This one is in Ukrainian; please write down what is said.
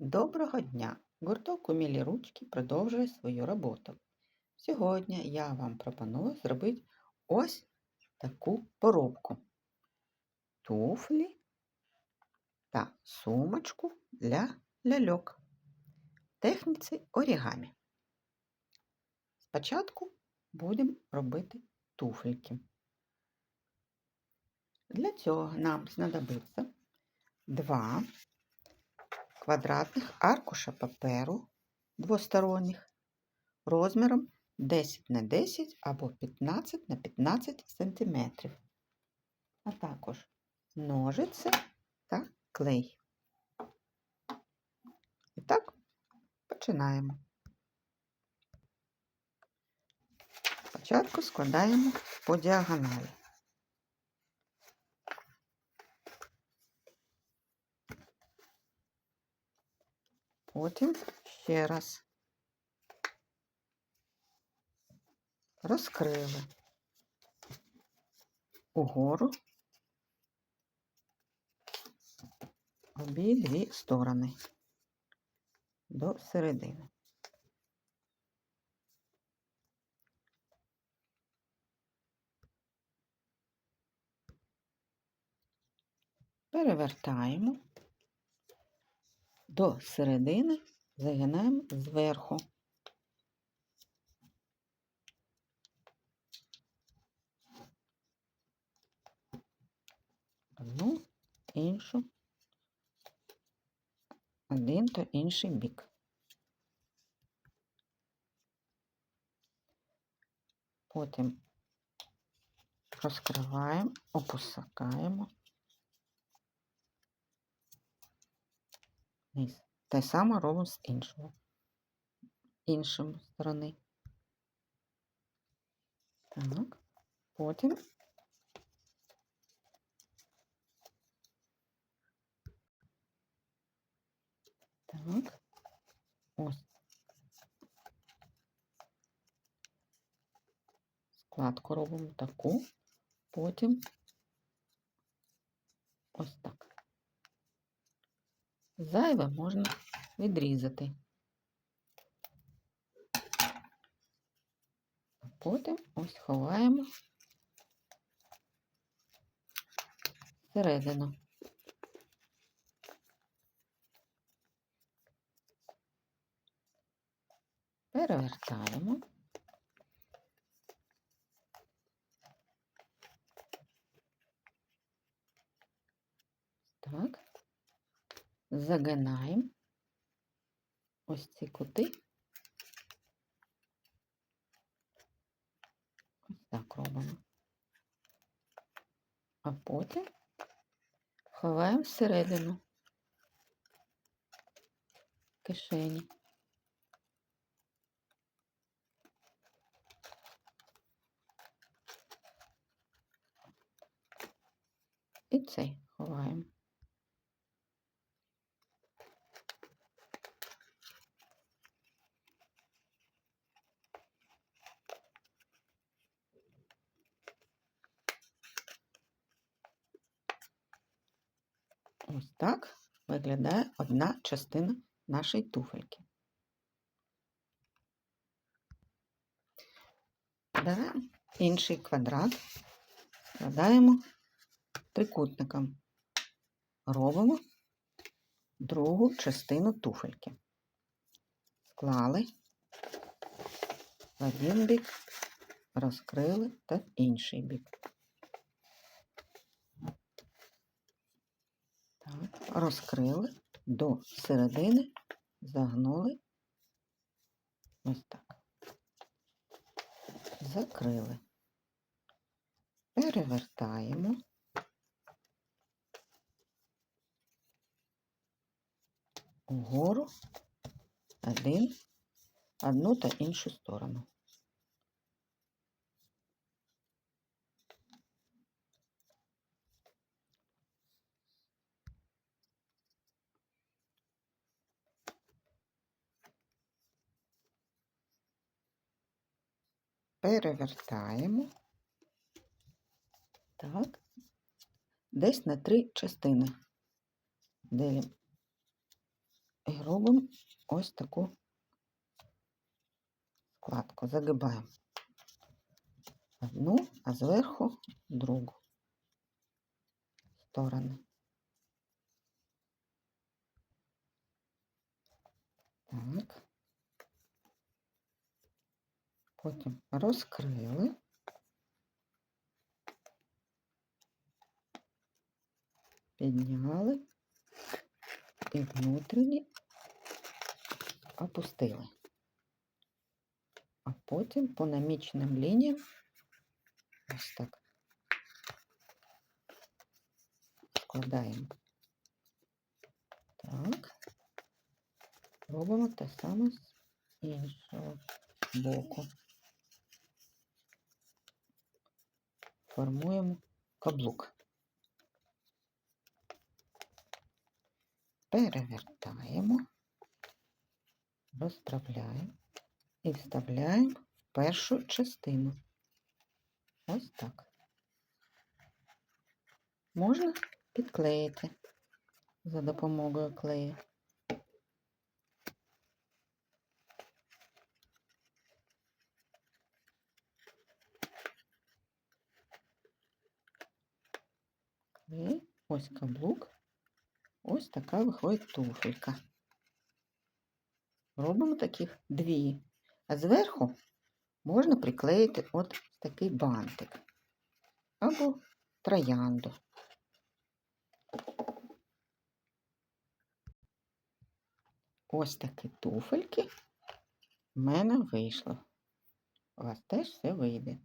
Доброго дня! Гурток «Умілі ручки» продовжує свою роботу. Сьогодні я вам пропоную зробити ось таку поробку. Туфлі та сумочку для ляльок техніці орігамі. Спочатку будемо робити туфельки. Для цього нам знадобиться два квадратних аркуша паперу двосторонніх розміром 10 на 10 або 15 на 15 см, а також ножиці та клей. І так, починаємо. Спочатку складаємо по діагоналі. Потім ще раз. Розкрили угору. Обидві сторони до середини. Перевертаємо до середини загинаємо зверху. Одну, іншу, один та інший бік. Потім розкриваємо, опускаємо вниз. Те саме робимо з іншого, іншої сторони. Так, потім так, ось складку робимо таку, потім ось так. Зайве можна відрізати. Потім ось ховаємо всередину. Перевертаємо. Так загинаємо ось ці кути. Ось так робимо. А потім ховаємо всередину кишені. І цей ховаємо. Ось так виглядає одна частина нашої туфельки. Беремо інший квадрат, складаємо трикутником, робимо другу частину туфельки. Склали в один бік, розкрили та інший бік. Так, розкрили до середини, загнули ось так. Закрили. Перевертаємо. Угору один, одну та іншу сторону. Перевертаємо. Так, десь на три частини ділимо робимо ось таку складку. Загибаємо одну, а зверху другу сторони. Так. Потім розкрили. Підняли і внутрішні опустили. А потім по наміченим лініям ось так складаємо. Так. Робимо те саме з іншого боку. Формуємо каблук. Перевертаємо, розправляємо і вставляємо в першу частину. Ось так. Можна підклеїти за допомогою клею. Клей, ось каблук. Ось така виходить туфелька. Робимо таких дві. А зверху можна приклеїти от такий бантик або троянду. Ось такі туфельки в мене вийшло. У вас теж все вийде.